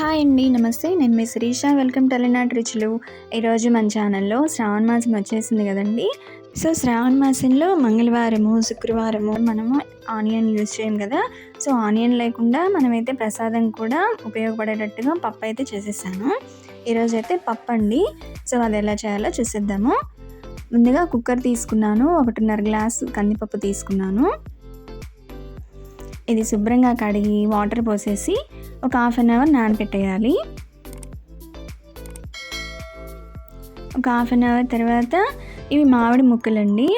Hi అండి నమస్తే. నేను మీ శిరీష. వెల్కమ్ టెలినాట్ రుచులు ఈరోజు మన ఛానల్లో శ్రావణ మాసం వచ్చేసింది కదండి. సో శ్రావణ మాసంలో మంగళవారము శుక్రవారము మనము ఆనియన్ యూజ్ చేయం కదా. సో ఆనియన్ లేకుండా మనమైతే ప్రసాదం కూడా ఉపయోగపడేటట్టుగా పప్పు అయితే చేసేసాను. ఈరోజు అయితే పప్పు అండి. సో అది ఎలా చేయాలో చూసేద్దాము. ముందుగా కుక్కర్ తీసుకున్నాను. ఒకటిన్నర గ్లాస్ కందిపప్పు తీసుకున్నాను. ఇది శుభ్రంగా కడిగి వాటర్ పోసేసి ఒక హాఫ్ అన్ అవర్ నానబెట్టేయాలి ఒక హాఫ్ అన్ అవర్ తర్వాత ఇవి మామిడి ముక్కలండి.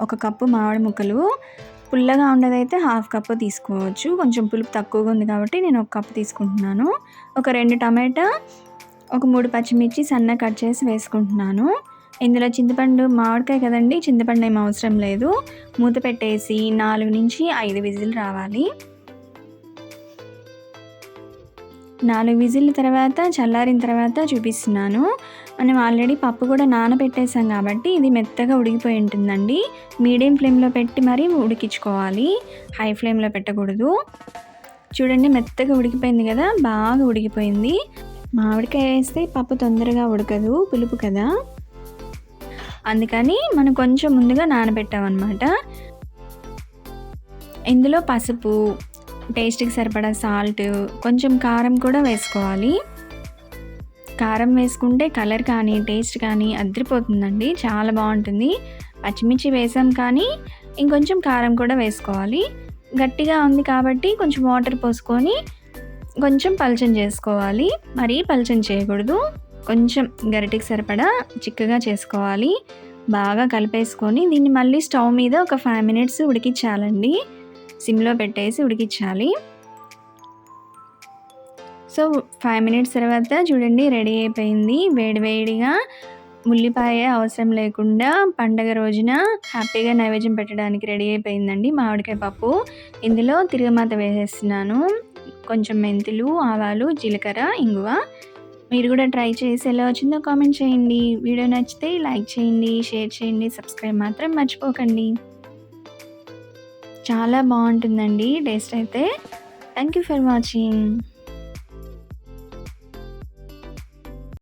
ఒక కప్పు మామిడి ముక్కలు. పుల్లగా ఉండదైతే హాఫ్ కప్పు తీసుకోవచ్చు. కొంచెం పులుపు తక్కువగా ఉంది కాబట్టి నేను ఒక కప్పు తీసుకుంటున్నాను. ఒక రెండు టమాటా ఒక మూడు పచ్చిమిర్చి సన్న కట్ చేసి వేసుకుంటున్నాను. ఇందులో చింతపండు మామిడికాయ కదండి చింతపండు ఏం అవసరం లేదు. మూత పెట్టేసి నాలుగు నుంచి ఐదు విజిల్ రావాలి. నాలుగు విజిల్ తర్వాత చల్లారిన తర్వాత చూపిస్తున్నాను. మనం ఆల్రెడీ పప్పు కూడా నానబెట్టేసాం కాబట్టి ఇది మెత్తగా ఉడికిపోయి ఉంటుందండి. మీడియం ఫ్లేమ్లో పెట్టి మరీ ఉడికించుకోవాలి. హై ఫ్లేమ్లో పెట్టకూడదు. చూడండి మెత్తగా ఉడికిపోయింది కదా బాగా ఉడికిపోయింది. మామిడికాయ వేస్తే పప్పు తొందరగా ఉడకదు పులుపు కదా. అందుకని మనం కొంచెం ముందుగా నానబెట్టామన్నమాట. ఇందులో పసుపు టేస్ట్కి సరిపడా సాల్ట్ కొంచెం కారం కూడా వేసుకోవాలి. కారం వేసుకుంటే కలర్ కానీ టేస్ట్ కానీ అదిరిపోతుందండి చాలా బాగుంటుంది. పచ్చిమిర్చి వేసాం కానీ ఇంకొంచెం కారం కూడా వేసుకోవాలి. గట్టిగా ఉంది కాబట్టి కొంచెం వాటర్ పోసుకొని కొంచెం పలచం చేసుకోవాలి. మరీ పలచం చేయకూడదు. కొంచెం గరిటికి సరిపడా చిక్కగా చేసుకోవాలి. బాగా కలిపేసుకొని దీన్ని మళ్ళీ స్టవ్ మీద ఒక ఫైవ్ మినిట్స్ ఉడికించాలండి. సిమ్లో పెట్టేసి ఉడికించాలి. సో ఫైవ్ మినిట్స్ తర్వాత చూడండి రెడీ అయిపోయింది. వేడివేడిగా ఉల్లిపాయ అవసరం లేకుండా పండగ రోజున హ్యాపీగా నైవేద్యం పెట్టడానికి రెడీ అయిపోయిందండి మామిడికాయ పప్పు. ఇందులో తిరుగుమాత వేసేస్తున్నాను. కొంచెం మెంతులు ఆవాలు జీలకర్ర ఇంగువ మీరు కూడా ట్రై చేసి ఎలా వచ్చిందో కామెంట్ చేయండి. వీడియో నచ్చితే లైక్ చేయండి షేర్ చేయండి సబ్స్క్రైబ్ మాత్రం మర్చిపోకండి. చాలా బాగుంటుందండి. టేస్ట్ అయితే. Thank you for watching.